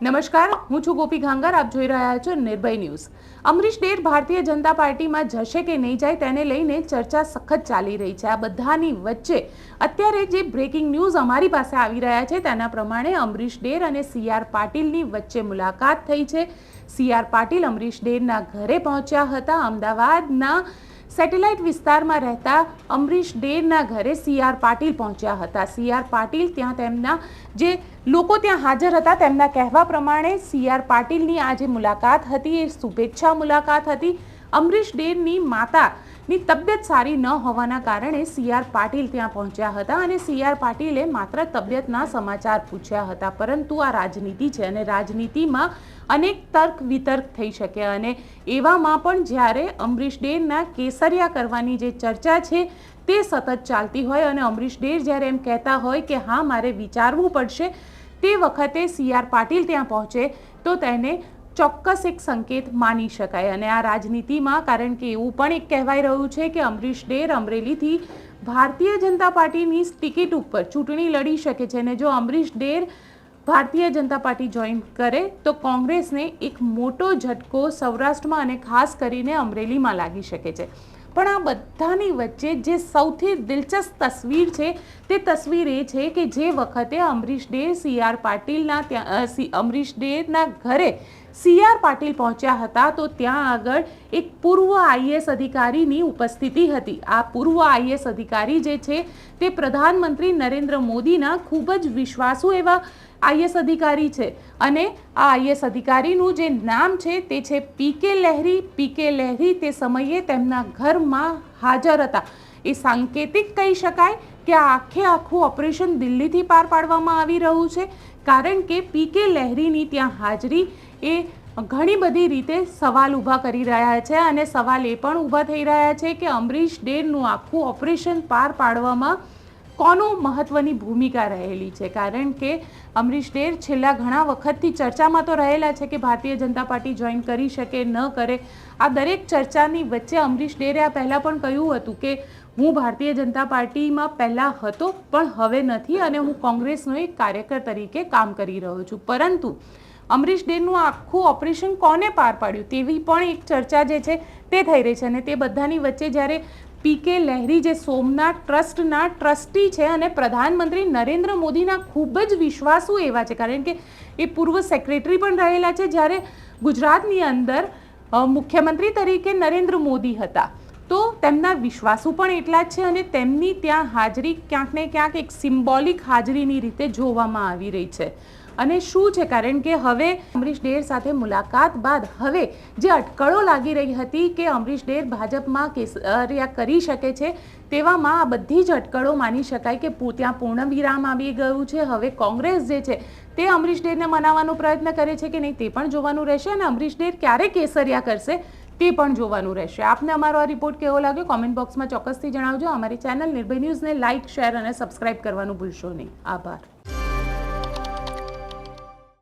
નમસ્કાર, હું છું ગોપી ઘાંગર, આપ જોઈ રહ્યા છો નિર્ભય ન્યૂઝ. અમરીશ ડેર ભારતીય જનતા પાર્ટીમાં જશે કે નહીં જાય તેને લઈને ચર્ચા સખત ચાલી રહી છે. આ બધાની વચ્ચે અત્યારે જે બ્રેકિંગ ન્યૂઝ અમારી પાસે આવી રહ્યા છે તેના પ્રમાણે અમરીશ ડેર અને સી આર પાટીલની વચ્ચે મુલાકાત થઈ છે. સી આર પાટીલ અમરીશ ડેરના ઘરે પહોંચ્યા હતા. અમદાવાદના સેટેલાઇટ વિસ્તારમાં રહેતા અમરીશ ડેરના ઘરે સી આર પાટીલ પહોંચ્યા હતા. સી આર પાટીલ ત્યાં તેમના જે લોકો ત્યાં હાજર હતા તેમના કહેવા પ્રમાણે સી આર પાટીલની આ જે મુલાકાત હતી. એ શુભેચ્છા મુલાકાત હતી. અમરીશ ડેરની માતાની તબિયત સારી ન હોવાના કારણે સી આર પાટીલ ત્યાં પહોંચ્યા હતા અને સી આર પાટીલે માત્ર તબિયતના સમાચાર પૂછ્યા હતા, પરંતુ આ રાજનીતિ છે અને રાજનીતિમાં અનેક તર્ક વિતર્ક થઈ શકે અને એવામાં પણ જ્યારે અમરીશ ડેરના કેસરિયા કરવાની જે ચર્ચા છે તે સતત ચાલતી હોય અને અમરીશ ડેર જ્યારે એમ કહેતા હોય કે, હા, મારે વિચારવું પડશે, તે વખતે સી આર પાટીલ ત્યાં પહોંચે તો તેને ચોક્કસ એક સંકેત માની શકાય અને આ રાજનીતિમાં, કારણ કે એવું પણ એક કહેવાય રહ્યું છે કે અમરીશ ડેર અમરેલીથી ભારતીય જનતા પાર્ટીની ટિકિટ ઉપર ચૂંટણી લડી શકે છે અને જો અમરીશ ડેર ભારતીય જનતા પાર્ટી જોઈન કરે, તો કોંગ્રેસને એક મોટો ઝટકો સૌરાષ્ટ્રમાં અને ખાસ કરીને અમરેલીમાં લાગી શકે છે. પણ આ બધાની વચ્ચે જે સૌથી દિલચસ્પ તસવીર છે, તે તસવીર એ છે કે જે વખતે અમરીશ ડેર સી આર પાટીલના ત્યાં અમરીશ ડેરના ઘરે સી આર પાટીલ પહોંચ્યા હતા તો ત્યાં આગળ એક પૂર્વ આઈએસ અધિકારીની ઉપસ્થિતિ હતી. આ પૂર્વ આઈએસ અધિકારી જે છે તે પ્રધાનમંત્રી નરેન્દ્ર મોદીના ખૂબ જ વિશ્વાસુ એવા આઈએસ અધિકારી છે અને આ આઈએસ અધિકારીનું જે નામ છે તે છે પી કે લહેરી. પી કે લહેરી તે સમયે તેમના ઘરમાં હાજર હતા. એ સાંકેતિક કહી શકાય કે આખે આખું ઓપરેશન દિલ્હીથી પાર પાડવામાં આવી રહ્યું છે. કારણ કે પી કે લહેરીની ત્યાં હાજરી એ ઘણી બધી રીતે સવાલ ઊભા કરી રહ્યા છે અને સવાલ એ પણ ઊભા થઈ રહ્યા છે કે અમરીશ ડેરનું આખું ઓપરેશન પાર પાડવામાં કોનો મહત્વની ભૂમિકા રહેલી છે? કારણ કે અમરીશ ડેર છેલ્લા ઘણા વખતથી ચર્ચામાં તો રહેલા છે કે ભારતીય જનતા પાર્ટી જોઈન કરી શકે, ન કરે. આ દરેક ચર્ચાની વચ્ચે અમરીશ ડેરે આ પહેલાં પણ કહ્યું હતું કે હું ભારતીય જનતા પાર્ટીમાં પહેલાં હતો, પણ હવે નથી અને હું કોંગ્રેસનો એક કાર્યકર તરીકે કામ કરી રહ્યો છું. પરંતુ અમરીશ ડેનનું આખું ઓપરેશન કોને પાર પાડ્યું તેવી પણ એક ચર્ચા જે છે તે થઈ રહી છે અને તે બધાની વચ્ચે જ્યારે પી કે લહેરી જે સોમનાથ ટ્રસ્ટના ટ્રસ્ટી છે અને પ્રધાનમંત્રી નરેન્દ્ર મોદીના ખૂબ જ વિશ્વાસુ એવા છે, કારણ કે એ પૂર્વ સેક્રેટરી પણ રહેલા છે જ્યારે ગુજરાતની અંદર મુખ્યમંત્રી તરીકે નરેન્દ્ર મોદી હતા. તેમના વિશ્વાસુ પણ એટલા જ છે અને તેમની ત્યાં હાજરી ક્યાંક ને ક્યાંક એક સિમ્બોલિક હાજરીની રીતે જોવામાં આવી રહી છે. અને શું છે? કારણ કે હવે અમરીશ ડેર સાથે મુલાકાત બાદ હવે જે અટકળો લાગી રહી હતી કે અમરીશ ડેર ભાજપમાં કેસરિયા કરી શકે છે, તેવામાં આ બધી જ અટકળો માની શકાય કે ત્યાં પૂર્ણ વિરામ આવી ગયું છે. હવે કોંગ્રેસ જે છે, તે અમરીશ ડેરને મનાવવાનો પ્રયત્ન કરે છે કે નહીં તે પણ જોવાનું રહેશે અને અમરીશ ડેર ક્યારે કેસરિયા કરશે? તે પણ જોવાનું રહેશે. આપને અમારો આ રિપોર્ટ કેવો લાગ્યો? કોમેન્ટ બોક્સમાં ચોક્કસથી જણાવજો. અમારી ચેનલ નિર્ભય ન્યૂઝને લાઇક શેર અને સબસ્ક્રાઇબ કરવાનું ભૂલશો નહીં. આભાર.